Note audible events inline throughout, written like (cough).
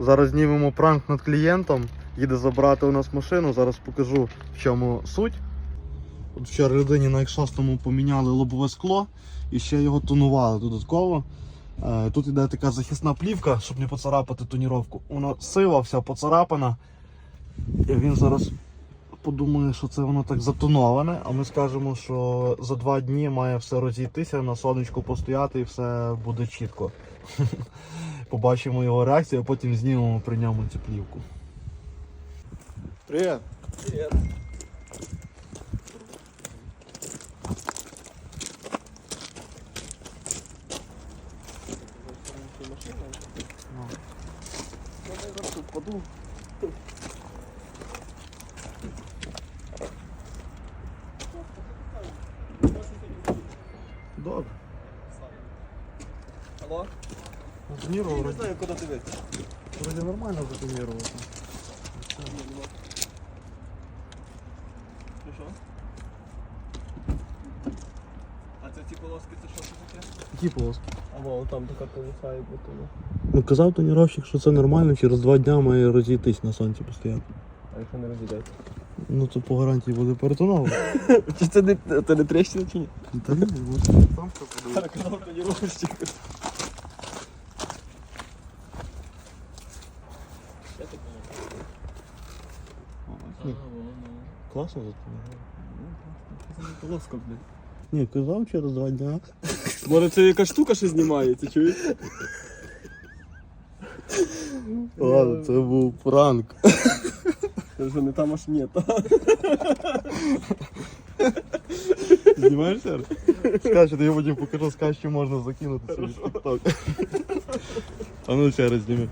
Зараз знімемо пранк над клієнтом. Їде забрати у нас машину. Зараз покажу, в чому суть. От вчора людині на X6 поміняли лобове скло і ще його тонували додатково. Е, Тут іде така захисна плівка, щоб не поцарапати тоніровку. Вона сива, вся поцарапана. І він зараз подумає, що це воно так затоноване, а ми скажемо, що за два дні має все розійтися, на сонечку постояти і все буде чітко. (laughs) Побачимо його реакцію, а потім знімемо при ньому цю плівку. Привіт! Привет. Добре. Алло? Я Затонірував, не знаю, куди дивитися. вроді нормально затонірувати. Що що? А це ці полоски, це що це таке? Які полоски? Або там така полоса і бути. Ну казав тоніровщик, що це нормально, через два дні має розійтись на сонці постояти. А якщо не розійдеться? Ну то по гарантії буде перетоновувати. (laughs) Чи це не, це не трещина чи ні? Та ні, буде там все буде. казав тоніровщик. Класно затонірував. Полоска, блядь. Ні, казав через два дня. Може це яка штука ще знімається, чуєш? Ладно, це був пранк. Це вже не там аж ні, та. Знімаєш зараз? Скажи, я потім покажу, скажу, що можна закинути собі в TikTok. А ну ще раз зніми.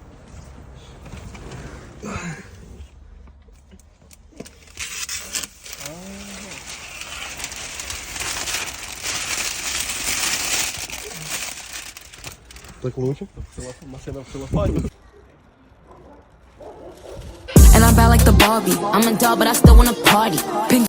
Так лучше? Машина в целофані. Bad like the Barbie. I'm a doll, but I still wanna party. Pink